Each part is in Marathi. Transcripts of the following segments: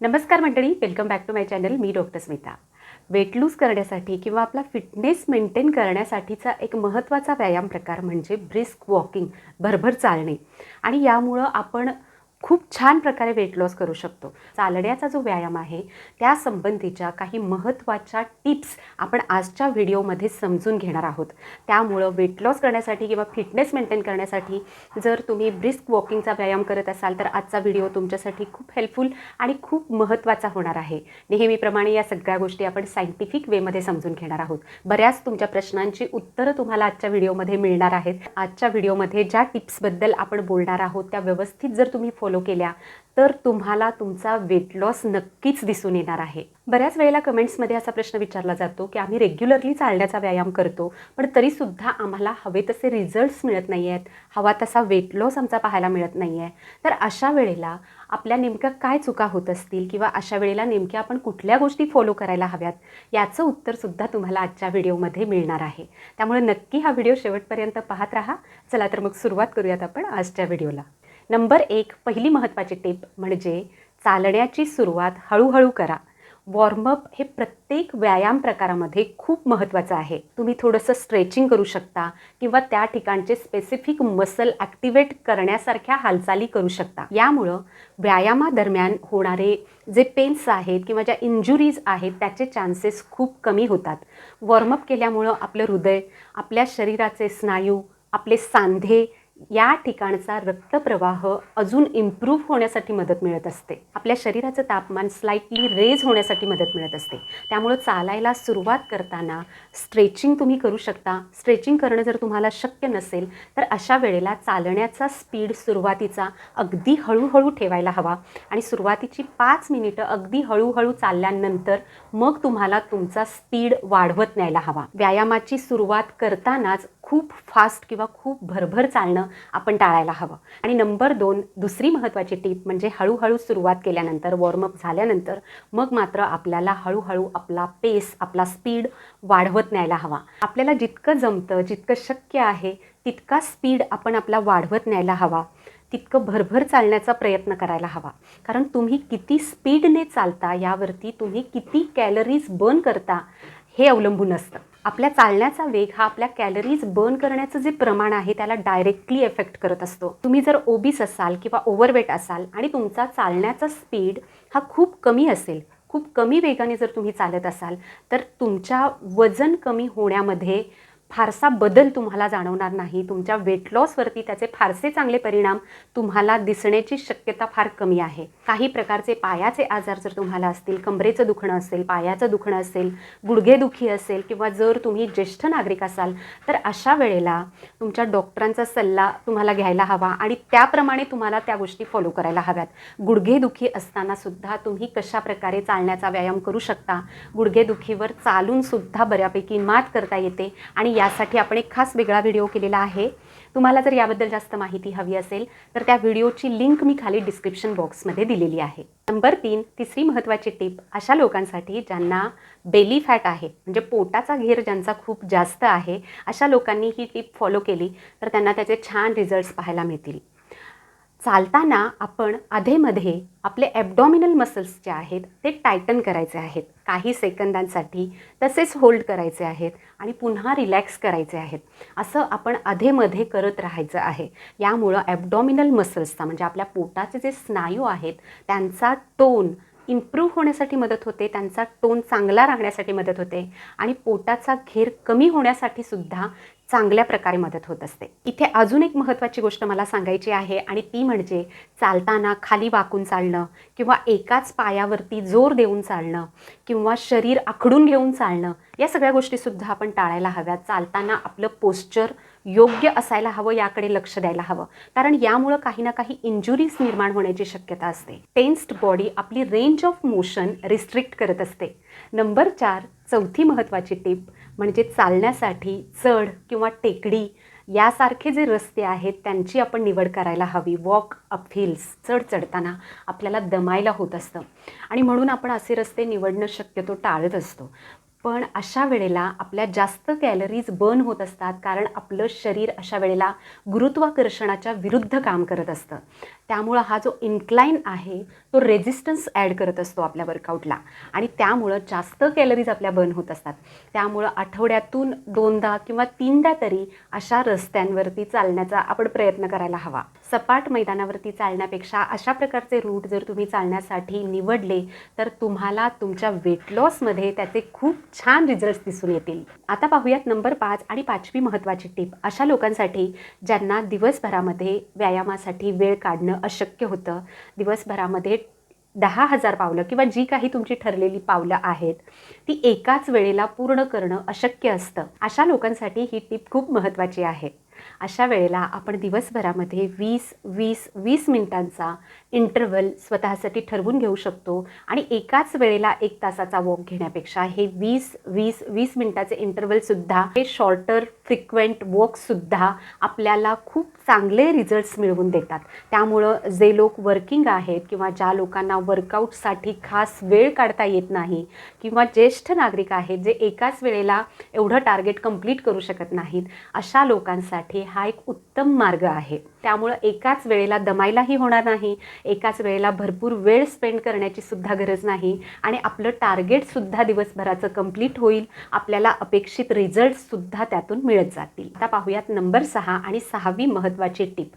नमस्कार मंडळी welcome back to my channel me doctor Smita. Weight lose करण्यासाठी किंवा आपला फिटनेस मेंटेन करण्यासाठीचा एक महत्त्वाचा व्यायाम प्रकार म्हणजे ब्रिस्क वॉकिंग भरभर चालणे. आणि यामुळं आपण खूप छान प्रकारे वेट लॉस करू शकतो. चालण्याचा जो व्यायाम आहे त्या संबंधीच्या काही महत्त्वाच्या टिप्स आपण आजच्या व्हिडिओमध्ये समजून घेणार आहोत. त्यामुळं वेट लॉस करण्यासाठी किंवा फिटनेस मेंटेन करण्यासाठी जर तुम्ही ब्रिस्क वॉकिंगचा व्यायाम करत असाल तर आजचा व्हिडिओ तुमच्यासाठी खूप हेल्पफुल आणि खूप महत्त्वाचा होणार आहे. नेहमीप्रमाणे या सगळ्या गोष्टी आपण सायंटिफिक वेमध्ये समजून घेणार आहोत. बऱ्याच तुमच्या प्रश्नांची उत्तरं तुम्हाला आजच्या व्हिडिओमध्ये मिळणार आहेत. आजच्या व्हिडिओमध्ये ज्या टिप्सबद्दल आपण बोलणार आहोत त्या व्यवस्थित जर तुम्ही फॉलो केल्या तर तुम्हाला तुमचा वेट लॉस नक्कीच दिसून येणार आहे. बऱ्याच वेळेला कमेंट्समध्ये असा प्रश्न विचारला जातो की आम्ही रेग्युलरली चालण्याचा व्यायाम करतो पण तरीसुद्धा आम्हाला हवे तसे रिझल्ट्स मिळत नाही आहेत हवा तसा वेट लॉस आमचा पाहायला मिळत नाही आहे तर अशा वेळेला आपल्या नेमक्या काय चुका होत असतील किंवा अशा वेळेला नेमक्या आपण कुठल्या गोष्टी फॉलो करायला हव्यात याचं उत्तरसुद्धा तुम्हाला आजच्या व्हिडिओमध्ये मिळणार आहे. त्यामुळे नक्की हा व्हिडिओ शेवटपर्यंत पाहत राहा. चला तर मग सुरुवात करूयात आपण आजच्या व्हिडिओला. नंबर एक पहिली महत्त्वाची टिप म्हणजे चालण्याची सुरुवात हळूहळू करा. वॉर्मअप हे प्रत्येक व्यायाम प्रकारामध्ये खूप महत्त्वाचं आहे. तुम्ही थोडंसं स्ट्रेचिंग करू शकता किंवा त्या ठिकाणचे स्पेसिफिक मसल ॲक्टिवेट करण्यासारख्या हालचाली करू शकता. यामुळं व्यायामादरम्यान होणारे जे पेन्स आहेत किंवा ज्या इंजुरीज आहेत त्याचे चान्सेस खूप कमी होतात. वॉर्मअप केल्यामुळं आपलं हृदय आपल्या शरीराचे स्नायू आपले सांधे या ठिकाणचा रक्तप्रवाह अजून इम्प्रूव्ह होण्यासाठी मदत मिळत असते. आपल्या शरीराचं तापमान स्लाइटली रेज होण्यासाठी मदत मिळत असते. त्यामुळं चालायला सुरुवात करताना स्ट्रेचिंग तुम्ही करू शकता. स्ट्रेचिंग करणं जर तुम्हाला शक्य नसेल तर अशा वेळेला चालण्याचा स्पीड सुरुवातीचा अगदी हळूहळू ठेवायला हवा. आणि सुरुवातीची पाच मिनिटं अगदी हळूहळू चालल्यानंतर मग तुम्हाला तुमचा स्पीड वाढवत न्यायला हवा. व्यायामाची सुरुवात करतानाच खूप फास्ट किंवा खूप भरभर चालणं आपण टाळायला हवं. आणि नंबर दोन दुसरी महत्त्वाची टीप म्हणजे हळूहळू सुरुवात केल्यानंतर वॉर्मअप झाल्यानंतर मग मात्र आपल्याला हळूहळू आपला पेस आपला स्पीड वाढवत न्यायला हवा. आपल्याला जितकं जमतं जितकं शक्य आहे तितका स्पीड आपण आपला वाढवत न्यायला हवा. तितकं भरभर चालण्याचा प्रयत्न करायला हवा. कारण तुम्ही किती स्पीडने चालता यावरती तुम्ही किती कॅलरीज बर्न करता हे अवलंबून असतं. आपल्या चालण्याचा वेग हा आपल्या कॅलरीज बर्न करण्याचं जे प्रमाण आहे त्याला डायरेक्टली एफेक्ट करत असतो. तुम्ही जर ओबीस असाल किंवा ओव्हरवेट असाल आणि तुमचा चालण्याचा स्पीड हा खूप कमी असेल खूप कमी वेगाने जर तुम्ही चालत असाल तर तुमच्या वजन कमी होण्यामध्ये फारसा बदल तुम्हाला जाणवणार नाही. तुमच्या वेट लॉसवरती त्याचे फारसे चांगले परिणाम तुम्हाला दिसण्याची शक्यता फार कमी आहे. काही प्रकारचे पायाचे आजार जर तुम्हाला असतील कमरेचं दुखणं असेल पायाचं दुखणं असेल गुडघेदुखी असेल किंवा जर तुम्ही ज्येष्ठ नागरिक असाल तर अशा वेळेला तुमच्या डॉक्टरांचा सल्ला तुम्हाला घ्यायला हवा आणि त्याप्रमाणे तुम्हाला त्या गोष्टी फॉलो करायला हव्यात. गुडघेदुखी असताना सुद्धा तुम्ही कशा प्रकारे चालण्याचा व्यायाम करू शकता? गुडघेदुखीवर चालूनसुद्धा बऱ्यापैकी मात करता येते आणि यासाठी आपण एक खास वेगळा व्हिडिओ केलेला आहे. तुम्हाला जर याबद्दल जास्त माहिती हवी असेल तर त्या व्हिडिओची लिंक मी खाली डिस्क्रिप्शन बॉक्समध्ये दिलेली आहे. नंबर तीन तिसरी महत्त्वाची टिप अशा लोकांसाठी ज्यांना बेली फॅट आहे म्हणजे पोटाचा घेर ज्यांचा खूप जास्त आहे अशा लोकांनी ही टिप फॉलो केली तर त्यांना त्याचे छान रिझल्ट्स पाहायला मिळतील. चालताना आपण अधेमध्ये आपले ॲबडॉमिनल मसल्स जे आहेत ते टायटन करायचे आहेत. काही सेकंदांसाठी तसेच होल्ड करायचे आहेत आणि पुन्हा रिलॅक्स करायचे आहेत. असं आपण अधेमध्ये करत राहायचं आहे. यामुळं ॲबडॉमिनल मसल्सचा म्हणजे आपल्या पोटाचे जे स्नायू आहेत त्यांचा टोन इम्प्रूव्ह होण्यासाठी मदत होते त्यांचा टोन चांगला राहण्यासाठी मदत होते आणि पोटाचा घेर कमी होण्यासाठी सुद्धा चांगल्या प्रकारे मदत होत असते. इथे अजून एक महत्त्वाची गोष्ट मला सांगायची आहे आणि ती म्हणजे चालताना खाली वाकून चालणं किंवा एकाच पायावरती जोर देऊन चालणं किंवा शरीर आखडून घेऊन चालणं या सगळ्या गोष्टीसुद्धा आपण टाळायला हव्यात. चालताना आपलं पोस्चर योग्य असायला हवं याकडे लक्ष द्यायला हवं. कारण यामुळं काही ना काही इंजुरीज निर्माण होण्याची शक्यता असते. टेन्स्ड बॉडी आपली रेंज ऑफ मोशन रिस्ट्रिक्ट करत असते. नंबर चार चौथी महत्त्वाची टिप म्हणजे चालण्यासाठी चढ किंवा टेकडी यासारखे जे रस्ते आहेत त्यांची आपण निवड करायला हवी. वॉक अप हिल्स चढ चढताना आपल्याला दमायला होत असतं. आणि म्हणून आपण असे रस्ते निवडणं शक्यतो टाळत असतो. पण अशा वेळेला आपल्या जास्त कॅलरीज बर्न होत असतात कारण आपलं शरीर अशा वेळेला गुरुत्वाकर्षणाच्या विरुद्ध काम करत असतं. त्यामुळं हा जो इन्क्लाईन आहे तो रेझिस्टन्स ॲड करत असतो आपल्या वर्कआउटला आणि त्यामुळं जास्त कॅलरीज आपल्या बर्न होत असतात. त्यामुळं आठवड्यातून दोनदा किंवा तीनदा तरी अशा रस्त्यांवरती चालण्याचा आपण प्रयत्न करायला हवा. सपाट मैदानावरती चालण्यापेक्षा अशा प्रकारचे रूट जर तुम्ही चालण्यासाठी निवडले तर तुम्हाला तुमच्या वेट लॉसमध्ये त्याचे खूप छान रिझल्ट दिसून येतील. आता पाहूयात नंबर पाच आणि पाचवी महत्त्वाची टिप अशा लोकांसाठी ज्यांना दिवसभरामध्ये व्यायामासाठी वेळ काढणं अशक्य होतं दिवसभरामध्ये दहा हजार पावलं किंवा जी काही तुमची ठरलेली पावलं आहेत ती एकाच वेळेला पूर्ण करणं अशक्य असतं. अशा लोकांसाठी ही टिप खूप महत्त्वाची आहे. अशा वेळेला आपण दिवसभरामध्ये वीस वीस वीस मिनिटांचा इंटरवल स्वतःसाठी ठरवून घेऊ शकतो. आणि एकाच वेळेला एक तासाचा वॉक घेण्यापेक्षा हे वीस वीस वीस मिनिटाचे इंटरवलसुद्धा हे शॉर्टर फ्रिक्वेंट वॉकसुद्धा आपल्याला खूप चांगले रिझल्ट्स मिळवून देतात. त्यामुळं जे लोक वर्किंग आहेत किंवा ज्या लोकांना वर्कआउटसाठी खास वेळ काढता येत नाही किंवा ज्येष्ठ नागरिक आहेत जे एकाच वेळेला एवढं टार्गेट कंप्लीट करू शकत नाहीत अशा लोकांसाठी हा एक उत्तम मार्ग आहे. त्यामुळं एकाच वेळेला दमायलाही होणार नाही एकाच वेळेला भरपूर वेळ स्पेंड करण्याची सुद्धा गरज नाही आणि आपलं टार्गेटसुद्धा दिवसभराचं कंप्लीट होईल आपल्याला अपेक्षित रिझल्टसुद्धा त्यातून मिळत जातील. आता पाहूयात नंबर सहा आणि सहावी महत्त्वाची टिप.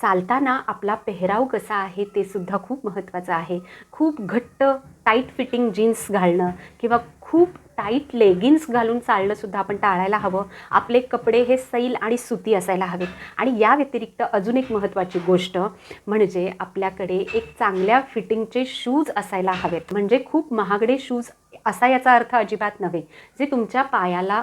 चालताना आपला पेहराव कसा आहे ते सुद्धा खूप महत्त्वाचं आहे. खूप घट्ट टाईट फिटिंग जीन्स घालणं किंवा खूप टाईट लेगिन्स घालून चालणंसुद्धा आपण टाळायला हवं. आपले कपडे हे सैल आणि सुती असायला हवेत. आणि या व्यतिरिक्त अजून एक महत्त्वाची गोष्ट म्हणजे आपल्याकडे एक चांगल्या फिटिंगचे शूज असायला हवेत. म्हणजे खूप महागडे शूज असा याचा अर्थ अजिबात नव्हे. जे तुमच्या पायाला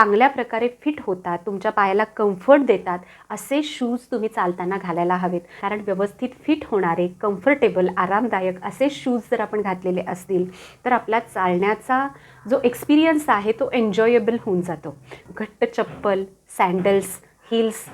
चांगल्या प्रकारे फिट होतात तुमच्या पायाला कम्फर्ट देतात असे शूज तुम्ही चालताना घालायला हवेत. कारण व्यवस्थित फिट होणारे कम्फर्टेबल आरामदायक असे शूज जर आपण घातलेले असतील तर आपला चालण्याचा जो एक्सपिरियन्स आहे तो एन्जॉयेबल होऊन जातो. घट्ट चप्पल सँडल्स हिल्स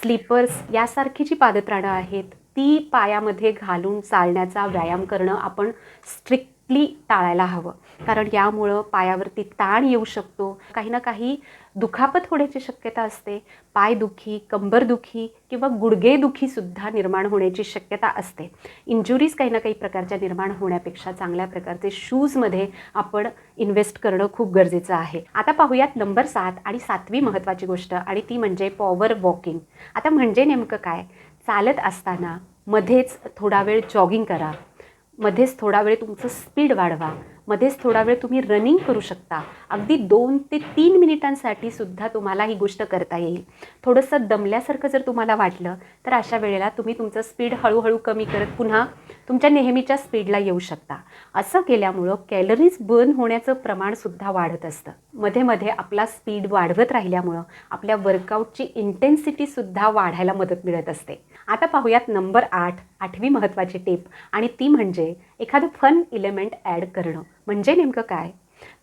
स्लीपर्स यासारखी जी पादत्राणं आहेत ती पायामध्ये घालून चालण्याचा व्यायाम करणं आपण स्ट्रिक्टली टाळायला हवं. कारण यामुळं पायावरती ताण येऊ शकतो. काही ना काही दुखापत होण्याची शक्यता असते. पायदुखी कंबरदुखी किंवा गुडघेदुखीसुद्धा निर्माण होण्याची शक्यता असते. इंजुरीज काही ना काही प्रकारच्या निर्माण होण्यापेक्षा चांगल्या प्रकारचे शूजमध्ये आपण इन्व्हेस्ट करणं खूप गरजेचं आहे. आता पाहूयात नंबर सात आणि सातवी महत्त्वाची गोष्ट आणि ती म्हणजे पॉवर वॉकिंग आता म्हणजे नेमकं काय? चालत असताना मध्येच थोडा वेळ जॉगिंग करा. मध्येच थोडा वेळ तुमचं स्पीड वाढवा. मध्येच थोडा वेळ तुम्ही रनिंग करू शकता. अगदी दोन ते तीन मिनिटांसाठी सुद्धा तुम्हाला ही गोष्ट करता येईल. थोडंसं दमल्यासारखं जर तुम्हाला वाटलं तर अशा वेळेला तुम्ही तुमचं स्पीड हळूहळू कमी करत पुन्हा तुमच्या नेहमीच्या स्पीडला येऊ शकता. असं केल्यामुळं कॅलरीज बर्न होण्याचं प्रमाणसुद्धा वाढत असतं. मध्ये मध्ये आपला स्पीड वाढवत राहिल्यामुळं आपल्या वर्कआउटची इंटेन्सिटीसुद्धा वाढायला मदत मिळत असते. आता पाहूयात नंबर आठ आठवी महत्त्वाची टिप आणि ती म्हणजे एखादं फन इलेमेंट ॲड करणं. म्हणजे नेमकं काय?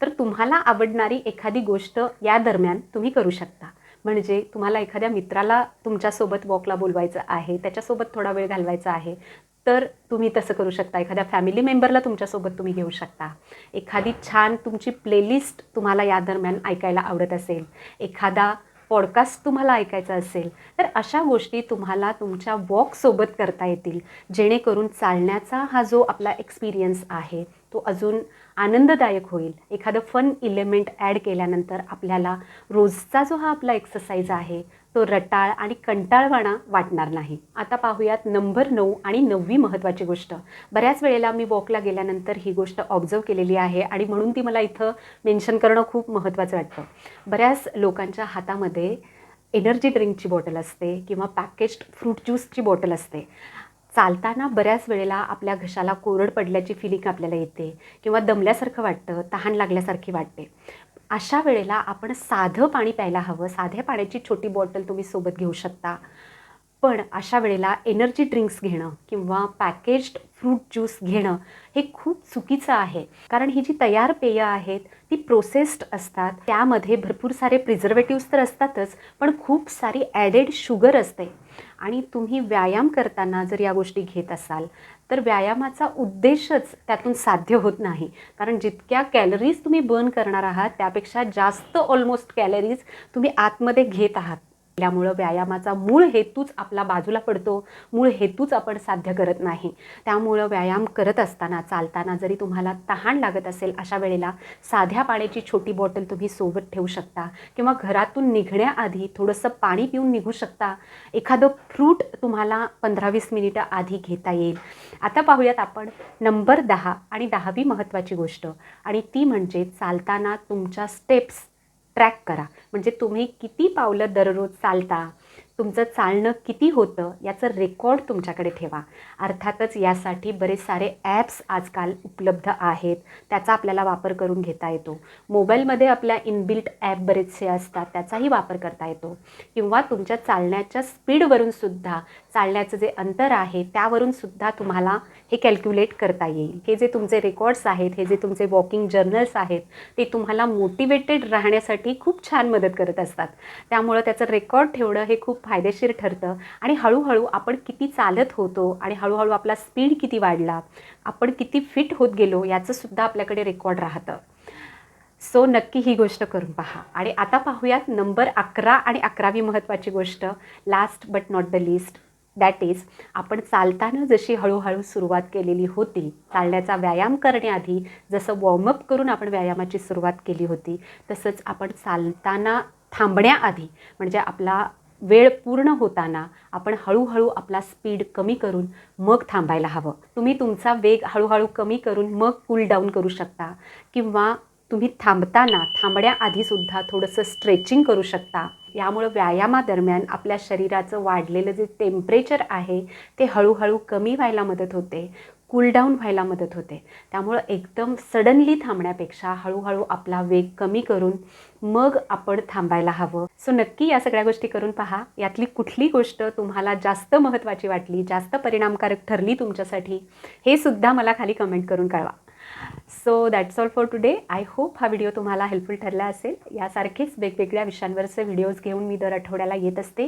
तर तुम्हाला आवडणारी एखादी गोष्ट या दरम्यान तुम्ही करू शकता. म्हणजे तुम्हाला एखाद्या मित्राला तुमच्यासोबत वॉकला बोलवायचं आहे त्याच्यासोबत थोडा वेळ घालवायचा आहे तर तुम्ही तसं करू शकता. एखाद्या फॅमिली मेंबरला तुमच्यासोबत तुम्ही घेऊ शकता. एखादी छान तुमची प्लेलिस्ट तुम्हाला या दरम्यान ऐकायला आवडत असेल. एखादा पॉडकास्ट तुम्हाला ऐकायचा असेल तर अशा गोष्टी तुम्हाला तुमच्या वॉकसोबत करता येतील. जेणेकरून चालण्याचा हा जो आपला एक्सपिरियन्स आहे तो अजून आनंददायक होईल. एखादं फन इलेमेंट ॲड केल्यानंतर आपल्याला रोजचा जो हा आपला एक्सरसाइज आहे तो रटाळ आणि कंटाळवाणा वाटणार नाही. आता पाहूयात नंबर नऊ आणि नववी महत्त्वाची गोष्ट. बऱ्याच वेळेला मी वॉकला गेल्यानंतर ही गोष्ट ऑब्झर्व केलेली आहे आणि म्हणून ती मला इथं मेन्शन करणं खूप महत्त्वाचं वाटतं. बऱ्याच लोकांच्या हातामध्ये एनर्जी ड्रिंकची बॉटल असते किंवा पॅकेज्ड फ्रूट ज्यूसची बॉटल असते. चालताना बऱ्याच वेळेला आपल्या घशाला कोरड पडल्याची फिलिंग आपल्याला येते किंवा दमल्यासारखं वाटतं तहान लागल्यासारखी वाटते. अशा वेळेला आपण साधं पाणी प्यायला हवं. साध्या पाण्याची छोटी बॉटल तुम्ही सोबत घेऊ शकता. पण अशा वेळेला एनर्जी ड्रिंक्स घेणं किंवा पॅकेज्ड फ्रूट ज्यूस घेणं हे खूप चुकीचं आहे. कारण ही जी तयार पेय आहेत ती प्रोसेस्ड असतात. त्यामध्ये भरपूर सारे प्रिझर्वेटिव्स तर असतातच पण खूप सारी ॲडेड शुगर असते. आणि तुम्ही व्यायाम करताना जर या गोष्टी घेत असाल तर व्यायामाचा उद्देशच त्यातून साध्य होत नाही. कारण जितक्या कॅलरीज तुम्ही बर्न करणार आहात त्यापेक्षा जास्त ऑलमोस्ट कॅलरीज तुम्ही आतमध्ये घेत आहात. त्यामुळं व्यायामाचा मूळ हेतूच आपला बाजूला पडतो मूळ हेतूच आपण साध्य करत नाही. त्यामुळं व्यायाम करत असताना चालताना जरी तुम्हाला तहान लागत असेल अशा वेळेला साध्या पाण्याची छोटी बॉटल तुम्ही सोबत ठेवू शकता किंवा घरातून निघण्याआधी थोडंसं पाणी पिऊन निघू शकता. एखादं फ्रूट तुम्हाला पंधरा वीस मिनिटं आधी घेता येईल. आता पाहूयात आपण नंबर दहा आणि दहावी महत्त्वाची गोष्ट आणि ती म्हणजे चालताना तुमच्या स्टेप्स ट्रॅक करा. म्हणजे तुम्ही किती पावलं दररोज चालता? तुमचं चालणं किती होतं याचं रेकॉर्ड तुमच्याकडे ठेवा. अर्थातच यासाठी बरेच सारे ॲप्स आजकाल उपलब्ध आहेत. त्याचा आपल्याला वापर करून घेता येतो. मोबाईलमध्ये आपल्या इनबिल्ट ॲप बरेचसे असतात त्याचाही वापर करता येतो. किंवा तुमच्या चालण्याच्या स्पीडवरून सुद्धा चालण्याचं जे अंतर आहे त्यावरून सुद्धा तुम्हाला हे कॅल्क्युलेट करता येईल. हे जे तुमचे रेकॉर्ड्स आहेत हे जे तुमचे वॉकिंग जर्नल्स आहेत ते तुम्हाला मोटिवेटेड राहण्यासाठी खूप छान मदत करत असतात. त्यामुळं त्याचं रेकॉर्ड ठेवणं हे खूप फायदेशीर ठरतं. आणि हळूहळू आपण किती चालत होतो आणि हळूहळू आपला स्पीड किती वाढला आपण किती फिट होत गेलो याचंसुद्धा आपल्याकडे रेकॉर्ड राहतं. सो नक्की ही गोष्ट करून पहा. आणि आता पाहूयात नंबर अकरा आणि अकरावी महत्त्वाची गोष्ट last but not the least that is आपण चालताना जशी हळूहळू सुरुवात केलेली होती चालण्याचा व्यायाम करण्याआधी जसं वॉर्मअप करून आपण व्यायामाची सुरुवात केली होती तसंच आपण चालताना थांबण्याआधी म्हणजे आपला वेळ पूर्ण होताना आपण हळूहळू आपला स्पीड कमी करून मग थांबायला हवं. तुम्ही तुमचा वेग हळूहळू कमी करून मग कूल डाऊन करू शकता किंवा तुम्ही थांबताना थांबण्याआधीसुद्धा थोडंसं स्ट्रेचिंग करू शकता. यामुळं व्यायामादरम्यान आपल्या शरीराचं वाढलेलं जे टेम्परेचर आहे ते हळूहळू कमी व्हायला मदत होते. कूलडाऊन व्हायला मदत होते. त्यामुळं एकदम सडनली थांबण्यापेक्षा हळूहळू आपला वेग कमी करून मग आपण थांबायला हवं. सो नक्की या सगळ्या गोष्टी करून पहा. यातली कुठली गोष्ट तुम्हाला जास्त महत्त्वाची वाटली जास्त परिणामकारक ठरली तुमच्यासाठी हे सुद्धा मला खाली कमेंट करून कळवा. So that's all for today I hope हा व्हिडिओ तुम्हाला हेल्पफुल ठरला असेल. यासारखेच वेगवेगळ्या विषयांवरचे व्हिडिओज घेऊन मी दर आठवड्याला येत असते.